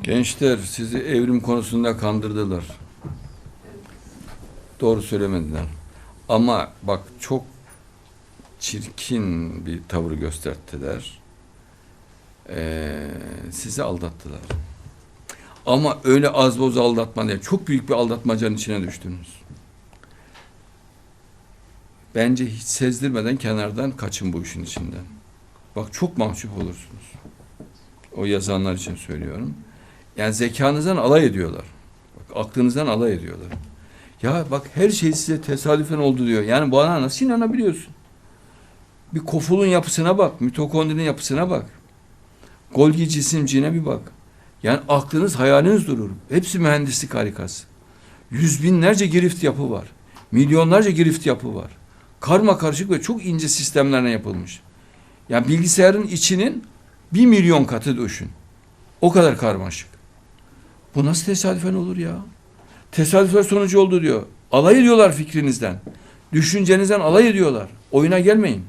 Gençler sizi evrim konusunda kandırdılar. Doğru söylemediler. Ama bak çok çirkin bir tavır gösterdiler. Ee, sizi aldattılar. Ama öyle az boz aldatma değil. Çok büyük bir aldatmacanın içine düştünüz. Bence hiç sezdirmeden kenardan kaçın bu işin içinden. Bak çok mahcup olursunuz. O yazanlar için söylüyorum. Yani zekanızdan alay ediyorlar. Bak aklınızdan alay ediyorlar. Ya bak her şey size tesadüfen oldu diyor. Yani bana nasıl inanabiliyorsun? Bir kofulun yapısına bak, mitokondrinin yapısına bak. Golgi cisimciğine bir bak. Yani aklınız, hayaliniz durur. Hepsi mühendislik harikası. Yüz binlerce girift yapı var. Milyonlarca girift yapı var. Karma karışık ve çok ince sistemlerine yapılmış. Yani bilgisayarın içinin bir milyon katı düşün. O kadar karmaşık. Bu nasıl tesadüfen olur ya? Tesadüfen sonucu oldu diyor. Alay ediyorlar fikrinizden. Düşüncenizden alay ediyorlar. Oyuna gelmeyin.